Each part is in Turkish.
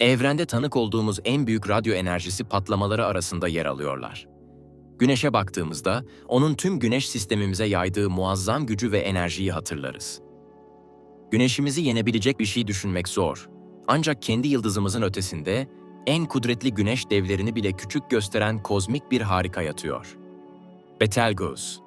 evrende tanık olduğumuz en büyük radyo enerjisi patlamaları arasında yer alıyorlar. Güneşe baktığımızda onun tüm güneş sistemimize yaydığı muazzam gücü ve enerjiyi hatırlarız. Güneşimizi yenebilecek bir şey düşünmek zor. Ancak kendi yıldızımızın ötesinde en kudretli güneş devlerini bile küçük gösteren kozmik bir harika yatıyor. Betelgeuse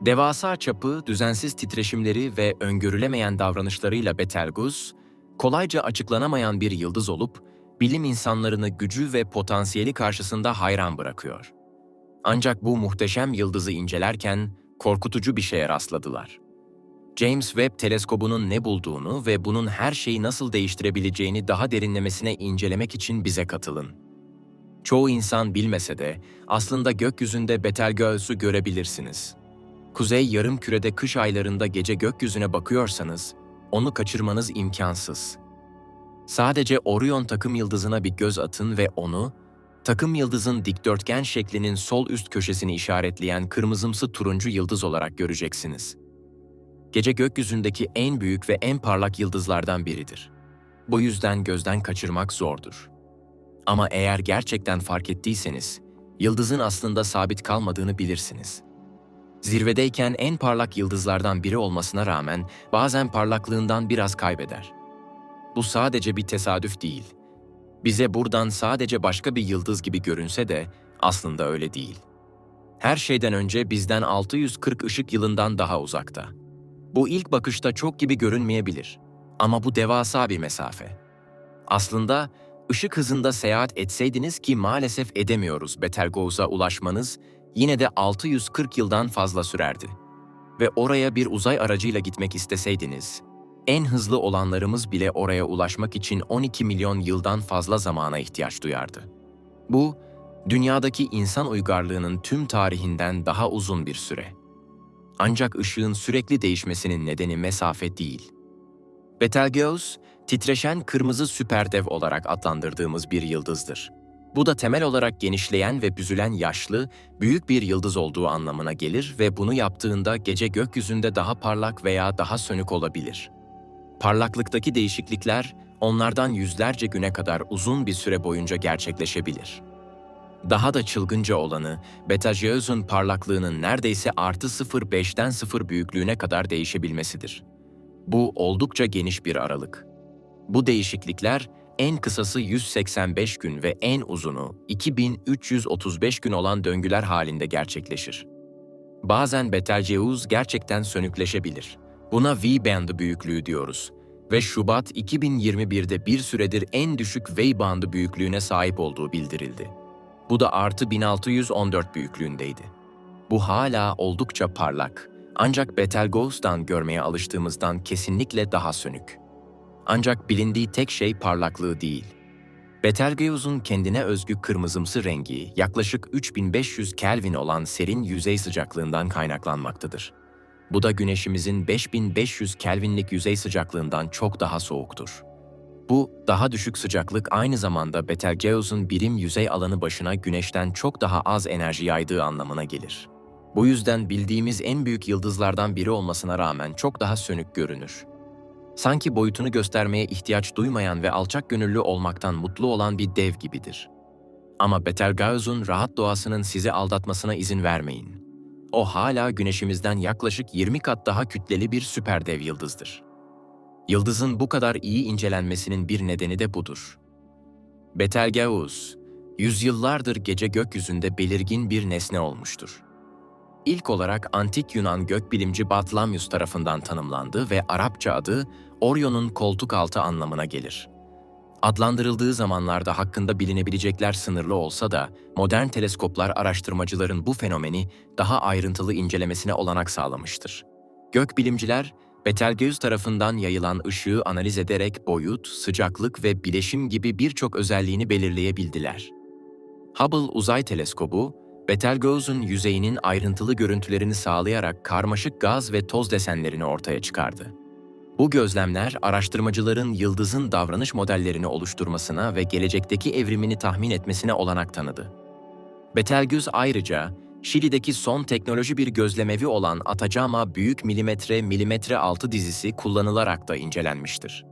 Devasa çapı, düzensiz titreşimleri ve öngörülemeyen davranışlarıyla Betelgeuse, kolayca açıklanamayan bir yıldız olup, bilim insanlarını gücü ve potansiyeli karşısında hayran bırakıyor. Ancak bu muhteşem yıldızı incelerken korkutucu bir şeye rastladılar. James Webb teleskobunun ne bulduğunu ve bunun her şeyi nasıl değiştirebileceğini daha derinlemesine incelemek için bize katılın. Çoğu insan bilmese de aslında gökyüzünde Betelgeuse'ü görebilirsiniz. Kuzey yarım kürede kış aylarında gece gökyüzüne bakıyorsanız onu kaçırmanız imkansız. Sadece Orion takım yıldızına bir göz atın ve onu, takım yıldızın dikdörtgen şeklinin sol üst köşesini işaretleyen kırmızımsı turuncu yıldız olarak göreceksiniz. Gece gökyüzündeki en büyük ve en parlak yıldızlardan biridir. Bu yüzden gözden kaçırmak zordur. Ama eğer gerçekten fark ettiyseniz, yıldızın aslında sabit kalmadığını bilirsiniz. Zirvedeyken en parlak yıldızlardan biri olmasına rağmen bazen parlaklığından biraz kaybeder. Bu sadece bir tesadüf değil. Bize buradan sadece başka bir yıldız gibi görünse de aslında öyle değil. Her şeyden önce bizden 640 ışık yılından daha uzakta. Bu ilk bakışta çok gibi görünmeyebilir ama bu devasa bir mesafe. Aslında ışık hızında seyahat etseydiniz ki maalesef edemiyoruz Betelgeuse'a ulaşmanız yine de 640 yıldan fazla sürerdi. Ve oraya bir uzay aracıyla gitmek isteseydiniz, en hızlı olanlarımız bile oraya ulaşmak için 12 milyon yıldan fazla zamana ihtiyaç duyardı. Bu, dünyadaki insan uygarlığının tüm tarihinden daha uzun bir süre. Ancak ışığın sürekli değişmesinin nedeni mesafe değil. Betelgeuse, titreşen kırmızı süperdev olarak adlandırdığımız bir yıldızdır. Bu da temel olarak genişleyen ve büzülen yaşlı, büyük bir yıldız olduğu anlamına gelir ve bunu yaptığında gece gökyüzünde daha parlak veya daha sönük olabilir. Parlaklıktaki değişiklikler onlardan yüzlerce güne kadar uzun bir süre boyunca gerçekleşebilir. Daha da çılgınca olanı, Betelgeuse'un parlaklığının neredeyse artı 0,5'ten 0 büyüklüğüne kadar değişebilmesidir. Bu oldukça geniş bir aralık. Bu değişiklikler en kısası 185 gün ve en uzunu 2335 gün olan döngüler halinde gerçekleşir. Bazen Betelgeuse gerçekten sönükleşebilir. Buna V-bandı büyüklüğü diyoruz ve Şubat 2021'de bir süredir en düşük V-bandı büyüklüğüne sahip olduğu bildirildi. Bu da artı 1614 büyüklüğündeydi. Bu hala oldukça parlak ancak Betelgeuse'dan görmeye alıştığımızdan kesinlikle daha sönük. Ancak bilindiği tek şey parlaklığı değil. Betelgeuse'un kendine özgü kırmızımsı rengi yaklaşık 3500 Kelvin olan serin yüzey sıcaklığından kaynaklanmaktadır. Bu da güneşimizin 5500 Kelvinlik yüzey sıcaklığından çok daha soğuktur. Bu daha düşük sıcaklık aynı zamanda Betelgeuse'un birim yüzey alanı başına güneşten çok daha az enerji yaydığı anlamına gelir. Bu yüzden bildiğimiz en büyük yıldızlardan biri olmasına rağmen çok daha sönük görünür. Sanki boyutunu göstermeye ihtiyaç duymayan ve alçak gönüllü olmaktan mutlu olan bir dev gibidir. Ama Betelgeuse'un rahat doğasının sizi aldatmasına izin vermeyin. O hala güneşimizden yaklaşık 20 kat daha kütleli bir süper dev yıldızdır. Yıldızın bu kadar iyi incelenmesinin bir nedeni de budur. Betelgeuse, yüzyıllardır gece gökyüzünde belirgin bir nesne olmuştur. İlk olarak antik Yunan gökbilimci Batlamyus tarafından tanımlandı ve Arapça adı Orion'un koltuk altı anlamına gelir. Adlandırıldığı zamanlarda hakkında bilinebilecekler sınırlı olsa da modern teleskoplar araştırmacıların bu fenomeni daha ayrıntılı incelemesine olanak sağlamıştır. Gökbilimciler, Betelgeuse tarafından yayılan ışığı analiz ederek boyut, sıcaklık ve bileşim gibi birçok özelliğini belirleyebildiler. Hubble Uzay Teleskobu, Betelgeuse'un yüzeyinin ayrıntılı görüntülerini sağlayarak karmaşık gaz ve toz desenlerini ortaya çıkardı. Bu gözlemler araştırmacıların yıldızın davranış modellerini oluşturmasına ve gelecekteki evrimini tahmin etmesine olanak tanıdı. Betelgeuse ayrıca Şili'deki son teknoloji bir gözlemevi olan Atacama Büyük Milimetre Milimetre Altı dizisi kullanılarak da incelenmiştir.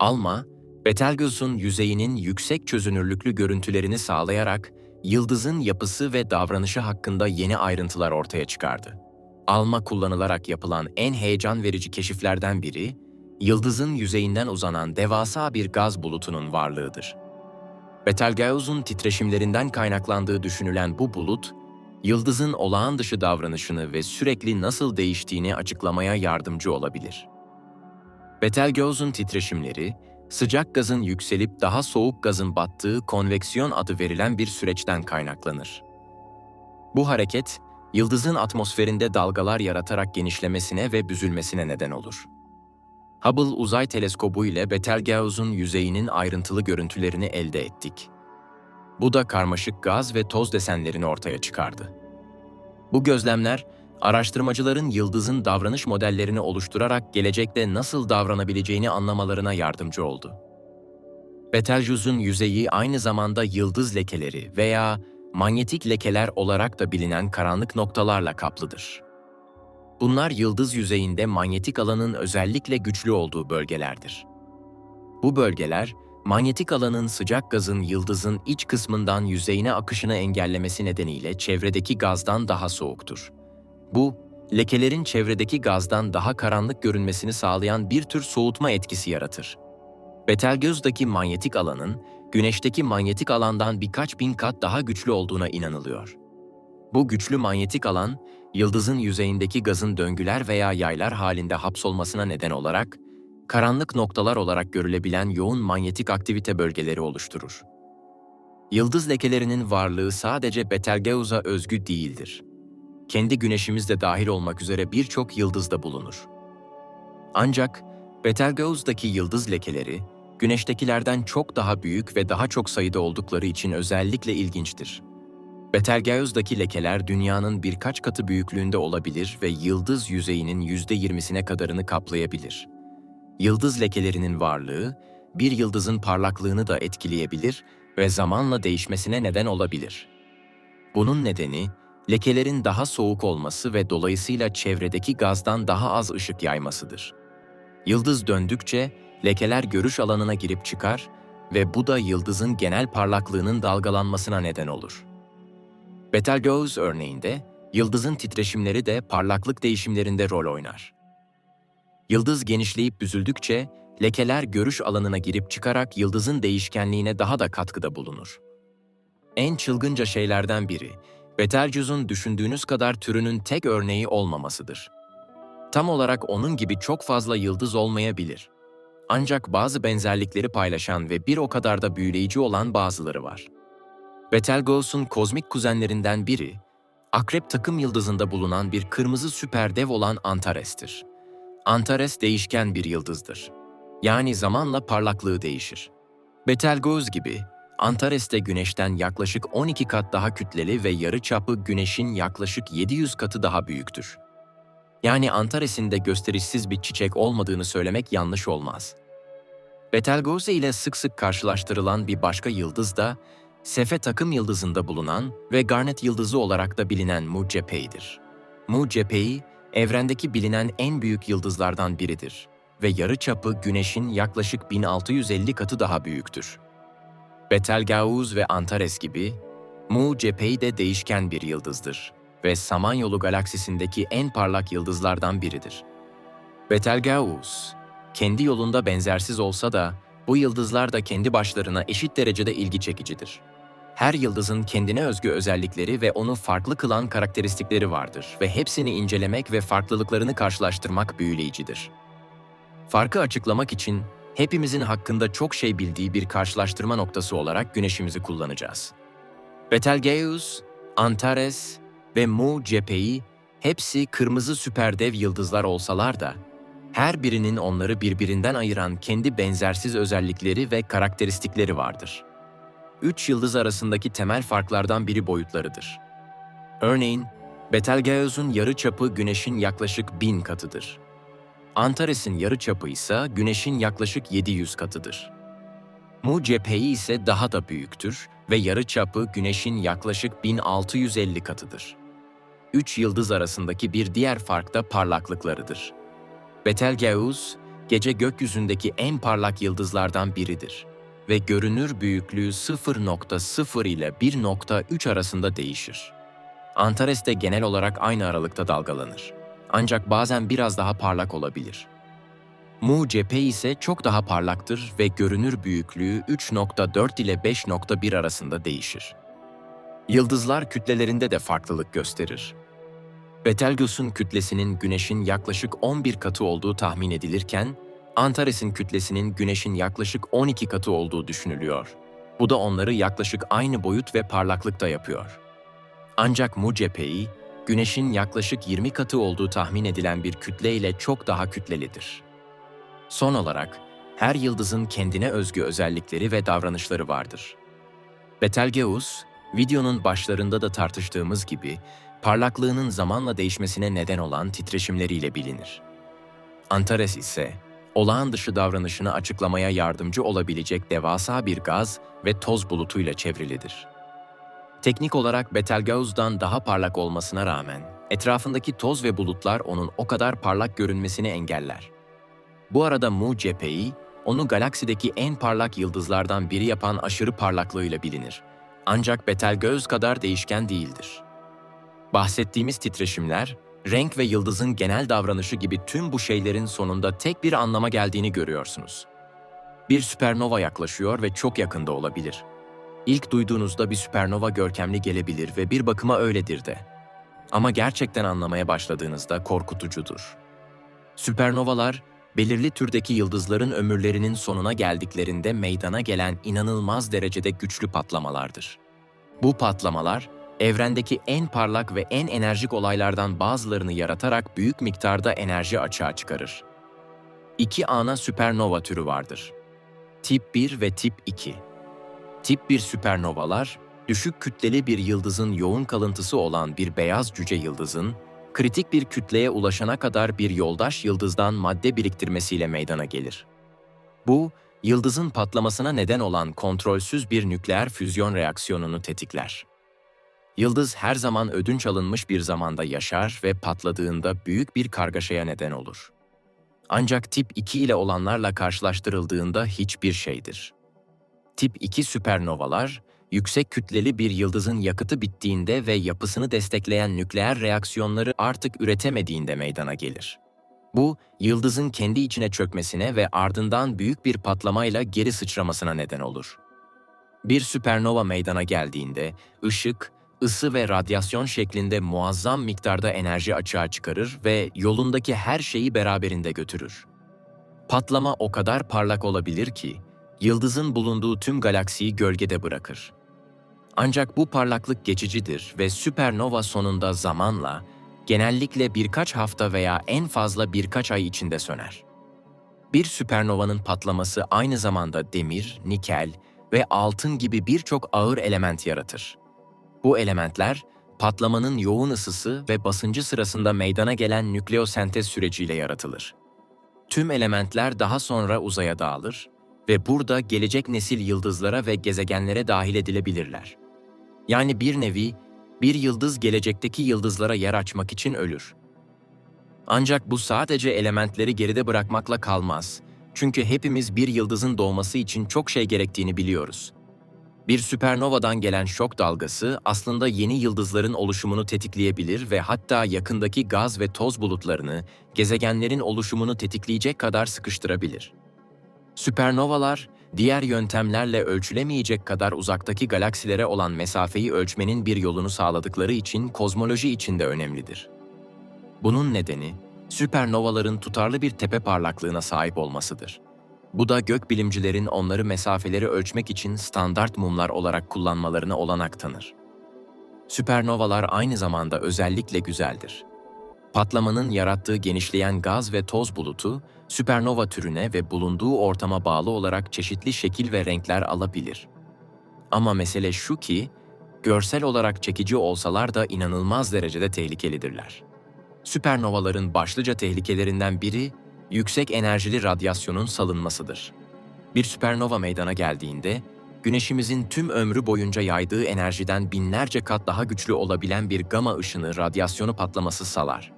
ALMA, Betelgeus'un yüzeyinin yüksek çözünürlüklü görüntülerini sağlayarak yıldızın yapısı ve davranışı hakkında yeni ayrıntılar ortaya çıkardı. Alma kullanılarak yapılan en heyecan verici keşiflerden biri, yıldızın yüzeyinden uzanan devasa bir gaz bulutunun varlığıdır. Betelgeus'un titreşimlerinden kaynaklandığı düşünülen bu bulut, yıldızın olağan dışı davranışını ve sürekli nasıl değiştiğini açıklamaya yardımcı olabilir. Betelgeus'un titreşimleri, sıcak gazın yükselip daha soğuk gazın battığı konveksiyon adı verilen bir süreçten kaynaklanır. Bu hareket, yıldızın atmosferinde dalgalar yaratarak genişlemesine ve büzülmesine neden olur. Hubble Uzay Teleskobu ile Betelgeus'un yüzeyinin ayrıntılı görüntülerini elde ettik. Bu da karmaşık gaz ve toz desenlerini ortaya çıkardı. Bu gözlemler, araştırmacıların yıldızın davranış modellerini oluşturarak gelecekte nasıl davranabileceğini anlamalarına yardımcı oldu. Betelgeus'un yüzeyi aynı zamanda yıldız lekeleri veya manyetik lekeler olarak da bilinen karanlık noktalarla kaplıdır. Bunlar yıldız yüzeyinde manyetik alanın özellikle güçlü olduğu bölgelerdir. Bu bölgeler, manyetik alanın sıcak gazın yıldızın iç kısmından yüzeyine akışını engellemesi nedeniyle çevredeki gazdan daha soğuktur. Bu, lekelerin çevredeki gazdan daha karanlık görünmesini sağlayan bir tür soğutma etkisi yaratır. Betelgeus'daki manyetik alanın, Güneş'teki manyetik alandan birkaç bin kat daha güçlü olduğuna inanılıyor. Bu güçlü manyetik alan, yıldızın yüzeyindeki gazın döngüler veya yaylar halinde hapsolmasına neden olarak, karanlık noktalar olarak görülebilen yoğun manyetik aktivite bölgeleri oluşturur. Yıldız lekelerinin varlığı sadece Betelgeus'a özgü değildir. Kendi güneşimiz de dahil olmak üzere birçok yıldızda bulunur. Ancak Betelgeus'daki yıldız lekeleri, Güneştekilerden çok daha büyük ve daha çok sayıda oldukları için özellikle ilginçtir. Betelgeus'daki lekeler dünyanın birkaç katı büyüklüğünde olabilir ve yıldız yüzeyinin %20'sine kadarını kaplayabilir. Yıldız lekelerinin varlığı, bir yıldızın parlaklığını da etkileyebilir ve zamanla değişmesine neden olabilir. Bunun nedeni, lekelerin daha soğuk olması ve dolayısıyla çevredeki gazdan daha az ışık yaymasıdır. Yıldız döndükçe, lekeler görüş alanına girip çıkar ve bu da yıldızın genel parlaklığının dalgalanmasına neden olur. Betelgeuse örneğinde, yıldızın titreşimleri de parlaklık değişimlerinde rol oynar. Yıldız genişleyip büzüldükçe, lekeler görüş alanına girip çıkarak yıldızın değişkenliğine daha da katkıda bulunur. En çılgınca şeylerden biri, Betelgeuse'un düşündüğünüz kadar türünün tek örneği olmamasıdır. Tam olarak onun gibi çok fazla yıldız olmayabilir. Ancak bazı benzerlikleri paylaşan ve bir o kadar da büyüleyici olan bazıları var. Betelgeus'un kozmik kuzenlerinden biri, Akrep takım yıldızında bulunan bir kırmızı süperdev olan Antares'tir. Antares değişken bir yıldızdır. Yani zamanla parlaklığı değişir. Betelgeuse gibi, Antares de Güneş'ten yaklaşık 12 kat daha kütleli ve yarıçapı Güneş'in yaklaşık 700 katı daha büyüktür. Yani Antares'in de gösterişsiz bir çiçek olmadığını söylemek yanlış olmaz. Betelgeuse ile sık sık karşılaştırılan bir başka yıldız da Sefe takım yıldızında bulunan ve Garnet yıldızı olarak da bilinen Mu Cephei'dir. Mu Cephei, evrendeki bilinen en büyük yıldızlardan biridir ve yarıçapı Güneş'in yaklaşık 1650 katı daha büyüktür. Betelgeuse ve Antares gibi, Mu Cephei de değişken bir yıldızdır ve Samanyolu galaksisindeki en parlak yıldızlardan biridir. Betelgeuse, kendi yolunda benzersiz olsa da bu yıldızlar da kendi başlarına eşit derecede ilgi çekicidir. Her yıldızın kendine özgü özellikleri ve onu farklı kılan karakteristikleri vardır ve hepsini incelemek ve farklılıklarını karşılaştırmak büyüleyicidir. Farkı açıklamak için hepimizin hakkında çok şey bildiği bir karşılaştırma noktası olarak güneşimizi kullanacağız. Betelgeuse, Antares ve Mu Cephei hepsi kırmızı süperdev yıldızlar olsalar da her birinin onları birbirinden ayıran kendi benzersiz özellikleri ve karakteristikleri vardır. Üç yıldız arasındaki temel farklardan biri boyutlarıdır. Örneğin, Betelgeuse'un yarıçapı Güneş'in yaklaşık 1000 katıdır. Antares'in yarıçapı ise Güneş'in yaklaşık 700 katıdır. Mu Cephei ise daha da büyüktür ve yarıçapı Güneş'in yaklaşık 1650 katıdır. Üç yıldız arasındaki bir diğer fark da parlaklıklarıdır. Betelgeuse, gece gökyüzündeki en parlak yıldızlardan biridir ve görünür büyüklüğü 0.0 ile 1.3 arasında değişir. Antares de genel olarak aynı aralıkta dalgalanır. Ancak bazen biraz daha parlak olabilir. Mu cephe ise çok daha parlaktır ve görünür büyüklüğü 3.4 ile 5.1 arasında değişir. Yıldızlar kütlelerinde de farklılık gösterir. Betelgeus'un kütlesinin Güneş'in yaklaşık 11 katı olduğu tahmin edilirken, Antares'in kütlesinin Güneş'in yaklaşık 12 katı olduğu düşünülüyor. Bu da onları yaklaşık aynı boyut ve parlaklıkta yapıyor. Ancak Mu cepheyi, Güneş'in yaklaşık 20 katı olduğu tahmin edilen bir kütle ile çok daha kütlelidir. Son olarak, her yıldızın kendine özgü özellikleri ve davranışları vardır. Betelgeuse, videonun başlarında da tartıştığımız gibi, parlaklığının zamanla değişmesine neden olan titreşimleriyle bilinir. Antares ise, olağan dışı davranışını açıklamaya yardımcı olabilecek devasa bir gaz ve toz bulutuyla çevrilidir. Teknik olarak Betelgeuse'dan daha parlak olmasına rağmen, etrafındaki toz ve bulutlar onun o kadar parlak görünmesini engeller. Bu arada Mu cepheyi, onu galaksideki en parlak yıldızlardan biri yapan aşırı parlaklığıyla bilinir. Ancak Betelgeuse kadar değişken değildir. Bahsettiğimiz titreşimler, renk ve yıldızın genel davranışı gibi tüm bu şeylerin sonunda tek bir anlama geldiğini görüyorsunuz. Bir süpernova yaklaşıyor ve çok yakında olabilir. İlk duyduğunuzda bir süpernova görkemli gelebilir ve bir bakıma öyledir de. Ama gerçekten anlamaya başladığınızda korkutucudur. Süpernovalar, belirli türdeki yıldızların ömürlerinin sonuna geldiklerinde meydana gelen inanılmaz derecede güçlü patlamalardır. Bu patlamalar, evrendeki en parlak ve en enerjik olaylardan bazılarını yaratarak büyük miktarda enerji açığa çıkarır. İki ana süpernova türü vardır. Tip 1 ve tip 2. Tip 1 süpernovalar, düşük kütleli bir yıldızın yoğun kalıntısı olan bir beyaz cüce yıldızın, kritik bir kütleye ulaşana kadar bir yoldaş yıldızdan madde biriktirmesiyle meydana gelir. Bu, yıldızın patlamasına neden olan kontrolsüz bir nükleer füzyon reaksiyonunu tetikler. Yıldız her zaman ödünç alınmış bir zamanda yaşar ve patladığında büyük bir kargaşaya neden olur. Ancak tip 2 ile olanlarla karşılaştırıldığında hiçbir şeydir. Tip 2 süpernovalar, yüksek kütleli bir yıldızın yakıtı bittiğinde ve yapısını destekleyen nükleer reaksiyonları artık üretemediğinde meydana gelir. Bu, yıldızın kendi içine çökmesine ve ardından büyük bir patlamayla geri sıçramasına neden olur. Bir süpernova meydana geldiğinde, ışık, ısı ve radyasyon şeklinde muazzam miktarda enerji açığa çıkarır ve yolundaki her şeyi beraberinde götürür. Patlama o kadar parlak olabilir ki, yıldızın bulunduğu tüm galaksiyi gölgede bırakır. Ancak bu parlaklık geçicidir ve süpernova sonunda zamanla, genellikle birkaç hafta veya en fazla birkaç ay içinde söner. Bir süpernovanın patlaması aynı zamanda demir, nikel ve altın gibi birçok ağır element yaratır. Bu elementler, patlamanın yoğun ısısı ve basıncı sırasında meydana gelen nükleosentez süreciyle yaratılır. Tüm elementler daha sonra uzaya dağılır ve burada gelecek nesil yıldızlara ve gezegenlere dahil edilebilirler. Yani bir nevi, bir yıldız gelecekteki yıldızlara yer açmak için ölür. Ancak bu sadece elementleri geride bırakmakla kalmaz. Çünkü hepimiz bir yıldızın doğması için çok şey gerektiğini biliyoruz. Bir süpernovadan gelen şok dalgası aslında yeni yıldızların oluşumunu tetikleyebilir ve hatta yakındaki gaz ve toz bulutlarını, gezegenlerin oluşumunu tetikleyecek kadar sıkıştırabilir. Süpernovalar, diğer yöntemlerle ölçülemeyecek kadar uzaktaki galaksilere olan mesafeyi ölçmenin bir yolunu sağladıkları için kozmoloji için de önemlidir. Bunun nedeni, süpernovaların tutarlı bir tepe parlaklığına sahip olmasıdır. Bu da gökbilimcilerin onları mesafeleri ölçmek için standart mumlar olarak kullanmalarına olanak tanır. Süpernovalar aynı zamanda özellikle güzeldir. Patlamanın yarattığı genişleyen gaz ve toz bulutu, süpernova türüne ve bulunduğu ortama bağlı olarak çeşitli şekil ve renkler alabilir. Ama mesele şu ki, görsel olarak çekici olsalar da inanılmaz derecede tehlikelidirler. Süpernovaların başlıca tehlikelerinden biri, yüksek enerjili radyasyonun salınmasıdır. Bir süpernova meydana geldiğinde, Güneşimizin tüm ömrü boyunca yaydığı enerjiden binlerce kat daha güçlü olabilen bir gama ışını radyasyonu patlaması salar.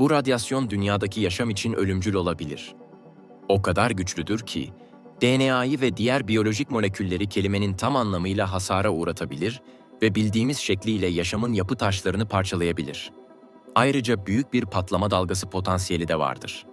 Bu radyasyon dünyadaki yaşam için ölümcül olabilir. O kadar güçlüdür ki, DNA'yı ve diğer biyolojik molekülleri kelimenin tam anlamıyla hasara uğratabilir ve bildiğimiz şekliyle yaşamın yapı taşlarını parçalayabilir. Ayrıca büyük bir patlama dalgası potansiyeli de vardır.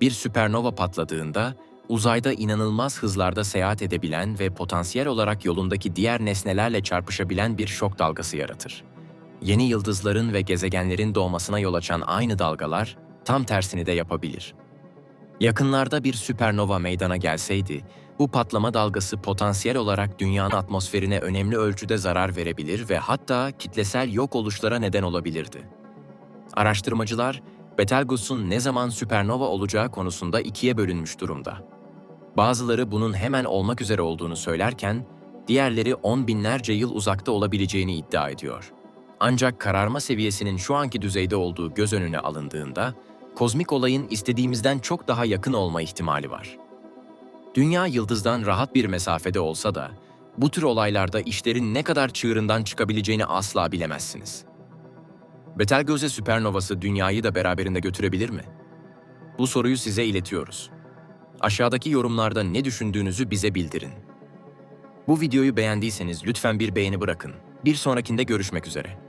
Bir süpernova patladığında, uzayda inanılmaz hızlarda seyahat edebilen ve potansiyel olarak yolundaki diğer nesnelerle çarpışabilen bir şok dalgası yaratır. Yeni yıldızların ve gezegenlerin doğmasına yol açan aynı dalgalar, tam tersini de yapabilir. Yakınlarda bir süpernova meydana gelseydi, bu patlama dalgası potansiyel olarak dünyanın atmosferine önemli ölçüde zarar verebilir ve hatta kitlesel yok oluşlara neden olabilirdi. Araştırmacılar, Betelgeus'un ne zaman süpernova olacağı konusunda ikiye bölünmüş durumda. Bazıları bunun hemen olmak üzere olduğunu söylerken, diğerleri on binlerce yıl uzakta olabileceğini iddia ediyor. Ancak kararma seviyesinin şu anki düzeyde olduğu göz önüne alındığında, kozmik olayın istediğimizden çok daha yakın olma ihtimali var. Dünya yıldızdan rahat bir mesafede olsa da, bu tür olaylarda işlerin ne kadar çığırından çıkabileceğini asla bilemezsiniz. Betelgeuse süpernovası dünyayı da beraberinde götürebilir mi? Bu soruyu size iletiyoruz. Aşağıdaki yorumlarda ne düşündüğünüzü bize bildirin. Bu videoyu beğendiyseniz lütfen bir beğeni bırakın. Bir sonrakinde görüşmek üzere.